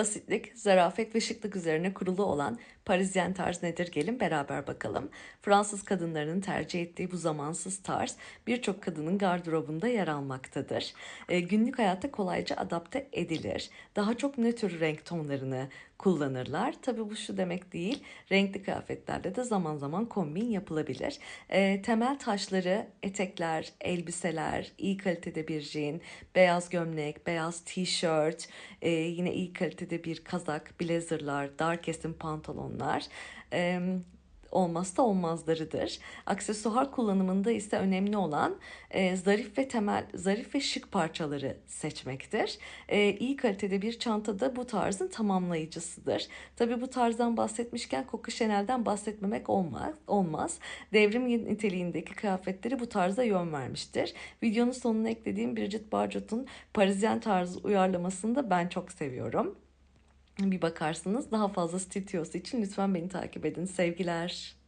Basitlik, zarafet ve şıklık üzerine kurulu olan Parisyen tarz nedir gelin beraber bakalım. Fransız kadınlarının tercih ettiği bu zamansız tarz birçok kadının gardırobunda yer almaktadır. E, günlük hayata kolayca adapte edilir. Daha çok nötr renk tonlarını kullanırlar. Tabii bu şu demek değil. Renkli kıyafetlerle de zaman zaman kombin yapılabilir. E, temel taşları etekler, elbiseler, iyi kalitede bir jean, beyaz gömlek, beyaz tişört, e, yine iyi kalitede bir kazak, blazerlar, dar kesim pantolonlar. E, olmazsa olmazlarıdır. Aksesuar kullanımında ise önemli olan e, zarif ve temel, zarif ve şık parçaları seçmektir. E, iyi kalitede bir çanta da bu tarzın tamamlayıcısıdır. Tabi bu tarzdan bahsetmişken Coco Chanel'den bahsetmemek olmaz. olmaz. Devrim niteliğindeki kıyafetleri bu tarza yön vermiştir. Videonun sonuna eklediğim Bridget Bardot'un Parisyen tarzı uyarlamasını da ben çok seviyorum bir bakarsınız. Daha fazla stüdyosu için lütfen beni takip edin. Sevgiler.